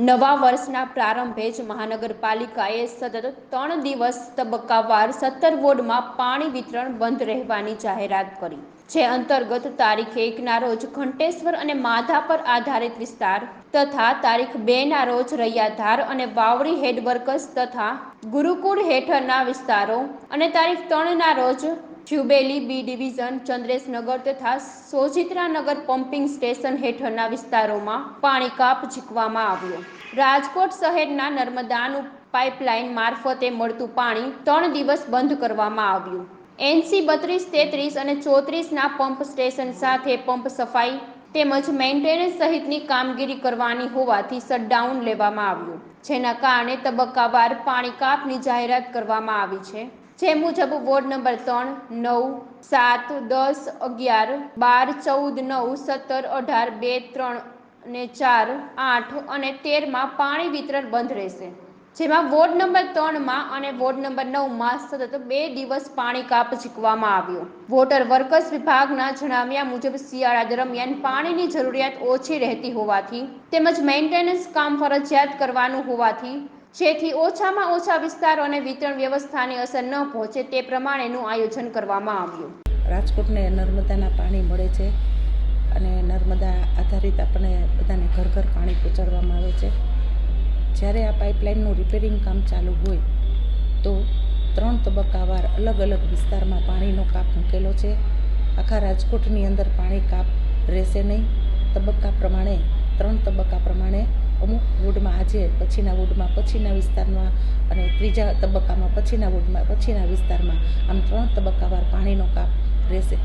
નવા વર્ષના પ્રારંભે જ મહાનગરપાલિકાએ સતત ત્રણ દિવસ તબક્કાવાર સત્તર વોર્ડમાં પાણી વિતરણ બંધ રહેવાની જાહેરાત કરી, જે અંતર્ગત તારીખ એકના રોજ ઘંટેશ્વર અને માધા પર આધારિત વિસ્તાર તથા તારીખ બેના રોજ રૈયાધાર અને વાવડી હેડવર્કસ તથા ગુરુકુળ હેઠળના વિસ્તારો અને તારીખ ત્રણના રોજ જ્યુબેલી બી ડિવિઝન, ચંદ્રેશનગર તથા સોજિત્રાનગર પમ્પિંગ સ્ટેશન હેઠળના વિસ્તારોમાં પાણી કાપ ઝીકવામાં આવ્યો. રાજકોટ શહેરના નર્મદાનું પાઇપલાઇન મારફતે મળતું પાણી ત્રણ દિવસ બંધ કરવામાં આવ્યું. એનસી બત્રીસ, તેત્રીસ અને ચોત્રીસના પંપ સ્ટેશન સાથે પંપ સફાઈ તેમજ મેન્ટેનન્સ સહિતની કામગીરી કરવાની હોવાથી શટડાઉન લેવામાં આવ્યું, જેના કારણે તબક્કાવાર પાણી કાપની જાહેરાત કરવામાં આવી છે. જે મુજબ વોર્ડ નંબર ત્રણ, નવ, સાત, દસ, અગિયાર, બાર, ચૌદ, નવ, સત્તર, અઢાર, બે, ત્રણ અને ચાર, આઠ અને તેરમાં પાણી વિતરણ બંધ રહેશે. જેમાં વોર્ડ નંબર ત્રણમાં અને વોર્ડ નંબર નવમાં સતત બે દિવસ પાણી કાપ ઝીકવામાં આવ્યો. વોટર વર્કર્સ વિભાગના જણાવ્યા મુજબ શિયાળા દરમિયાન પાણીની જરૂરિયાત ઓછી રહેતી હોવાથી તેમજ મેન્ટેનન્સ કામ ફરજિયાત કરવાનું હોવાથી જેથી ઓછામાં ઓછા વિસ્તારો અને વિતરણ વ્યવસ્થાની અસર ન પહોંચે તે પ્રમાણેનું આયોજન કરવામાં આવ્યું. રાજકોટને નર્મદાના પાણી મળે છે અને નર્મદા આધારિત આપણને બધાને ઘર ઘર પાણી પહોંચાડવામાં આવે છે. જ્યારે આ પાઇપલાઇનનું રિપેરિંગ કામ ચાલુ હોય તો ત્રણ તબક્કાવાર અલગ અલગ વિસ્તારમાં પાણીનો કાપ મૂકેલો છે. આખા રાજકોટની અંદર પાણી કાપ રહેશે નહીં. તબક્કા પ્રમાણે, ત્રણ તબક્કા પ્રમાણે અમુક વોર્ડમાં આજે, પછીના વોર્ડમાં, પછીના વિસ્તારમાં અને ત્રીજા તબક્કામાં, પછીના વોર્ડમાં, પછીના વિસ્તારમાં આમ ત્રણ તબક્કાવાર પાણીનો કાપ રહેશે.